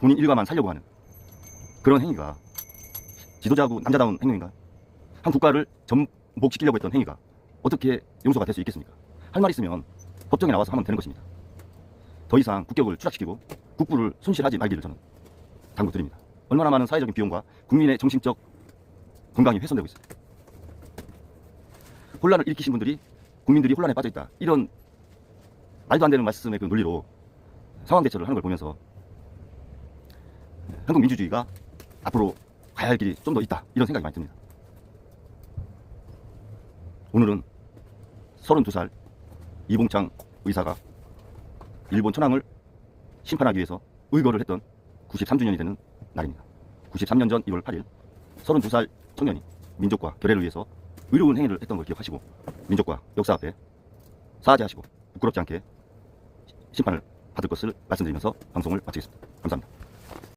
본인 일가만 살려고 하는 그런 행위가 지도자고 남자다운 행동인가? 한 국가를 전복시키려고 했던 행위가 어떻게 용서가 될 수 있겠습니까? 할 말 있으면 법정에 나와서 하면 되는 것입니다. 더 이상 국격을 추락시키고 국부를 손실하지 말기를 저는 당부드립니다. 얼마나 많은 사회적인 비용과 국민의 정신적 건강이 훼손되고 있어요. 혼란을 일으키신 분들이 국민들이 혼란에 빠져 있다. 이런 말도 안 되는 말씀의 그 논리로 상황 대처를 하는 걸 보면서 한국 민주주의가 앞으로 가야 할 길이 좀 더 있다. 이런 생각이 많이 듭니다. 오늘은 32살 이봉창 의사가 일본 천황을 심판하기 위해서 의거를 했던 93주년이 되는 날입니다. 93년 전 1월 8일 32살 청년이 민족과 결의를 위해서 의로운 행위를 했던 걸 기억하시고 민족과 역사 앞에 사죄하시고 부끄럽지 않게 심판을 받을 것을 말씀드리면서 방송을 마치겠습니다. 감사합니다.